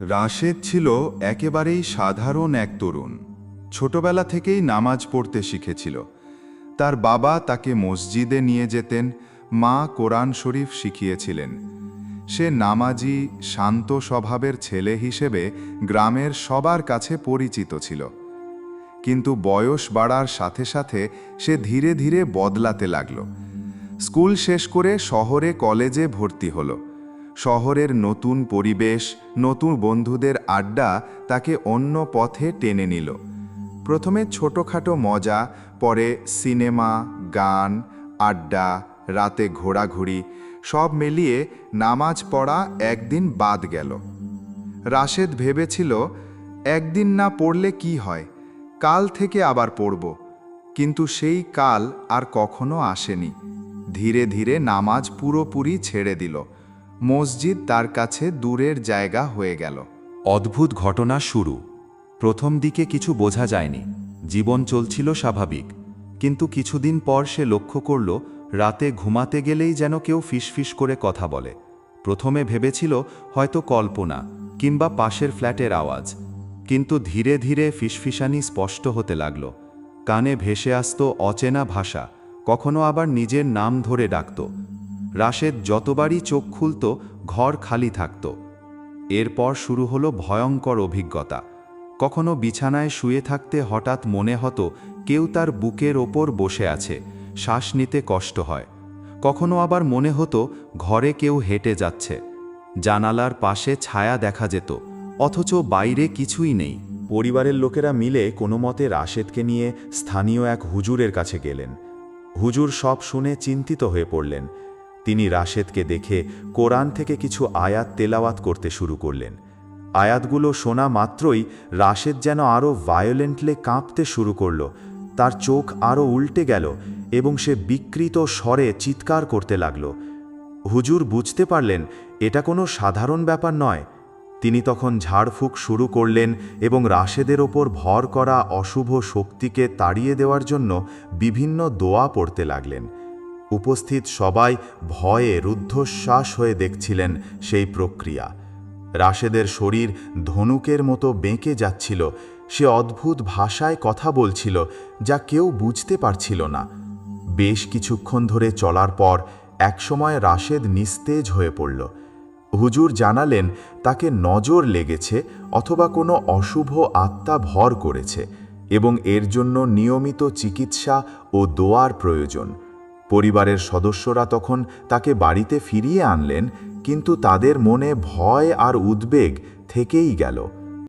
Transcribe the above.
রাশেদ ছিল একেবারেই সাধারণ এক তরুণ। ছোটবেলা থেকেই নামাজ পড়তে শিখেছিল। তার বাবা তাকে মসজিদে নিয়ে যেতেন, মা কোরআন শরীফ শিখিয়েছিলেন। সে নামাজি, শান্ত স্বভাবের ছেলে হিসেবে গ্রামের সবার কাছে পরিচিত ছিল। কিন্তু বয়স বাড়ার সাথে সাথে সে ধীরে ধীরে বদলাতে লাগল। স্কুল শেষ করে শহরে কলেজে ভর্তি হলো। শহরের নতুন পরিবেশ, নতুন বন্ধুদের আড্ডা তাকে অন্য পথে টেনে নিল। প্রথমে ছোটোখাটো মজা, পরে সিনেমা, গান, আড্ডা, রাতে ঘোরাঘুরি, সব মিলিয়ে নামাজ পড়া একদিন বাদ গেল। রাশেদ ভেবেছিল, একদিন না পড়লে কি হয়? কাল থেকে আবার পড়ব। কিন্তু সেই কাল আর কখনো আসেনি। ধীরে ধীরে নামাজ পুরোপুরি ছেড়ে দিল। মসজিদ তার কাছে দূরের জায়গা হয়ে গেল। অদ্ভুত ঘটনা শুরু। প্রথম দিকে কিছু বোঝা যায়নি। জীবন চলছিল স্বাভাবিক। কিন্তু কিছুদিন পর সে লক্ষ্য করল, রাতে ঘুমাতে গেলেই যেন কেউ ফিসফিস করে কথা বলে। প্রথমে ভেবেছিল, হয়তো কল্পনা কিংবা পাশের ফ্ল্যাটের আওয়াজ। কিন্তু ধীরে ধীরে ফিসফিসানি স্পষ্ট হতে লাগল। কানে ভেসে আসত অচেনা ভাষা, কখনো আবার নিজের নাম ধরে ডাকত। রাশেদ যতবারই চোখ খুলত, ঘর খালি থাকত। এরপর শুরু হলো ভয়ঙ্কর অভিজ্ঞতা। কখনো বিছানায় শুয়ে থাকতে হঠাৎ মনে হতো কেউ তার বুকের ওপর বসে আছে, শ্বাস নিতে কষ্ট হয়। কখনো আবার মনে হতো ঘরে কেউ হেঁটে যাচ্ছে। জানালার পাশে ছায়া দেখা যেত, অথচ বাইরে কিছুই নেই। পরিবারের লোকেরা মিলে কোনো মতে রাশেদকে নিয়ে স্থানীয় এক হুজুরের কাছে গেলেন। হুজুর সব শুনে চিন্তিত হয়ে পড়লেন। তিনি রাশেদকে দেখে কোরআন থেকে কিছু আয়াত তেলাওয়াত করতে শুরু করলেন। আয়াতগুলো শোনা মাত্রই রাশেদ যেন আরও ভায়োলেন্টলে কাঁপতে শুরু করল। তার চোখ আরও উল্টে গেল এবং সে বিকৃত স্বরে চিৎকার করতে লাগল। হুজুর বুঝতে পারলেন, এটা কোনো সাধারণ ব্যাপার নয়। তিনি তখন ঝাড়ফুঁক শুরু করলেন এবং রাশেদের ওপর ভর করা অশুভ শক্তিকে তাড়িয়ে দেওয়ার জন্য বিভিন্ন দোয়া পড়তে লাগলেন। উপস্থিত সবাই ভয়ে রুদ্ধশ্বাস হয়ে দেখছিলেন সেই প্রক্রিয়া। রাশেদের শরীর ধনুকের মতো বেঁকে যাচ্ছিল। সে অদ্ভুত ভাষায় কথা বলছিল যা কেউ বুঝতে পারছিল না। বেশ কিছুক্ষণ ধরে চলার পর একসময় রাশেদ নিস্তেজ হয়ে পড়ল। হুজুর জানালেন, তাকে নজর লেগেছে অথবা কোনো অশুভ আত্মা ভর করেছে এবং এর জন্য নিয়মিত চিকিৎসা ও দোয়ার প্রয়োজন। পরিবারের সদস্যরা তখন তাকে বাড়িতে ফিরিয়ে আনলেন, কিন্তু তাদের মনে ভয় আর উদ্বেগ থেকেই গেল।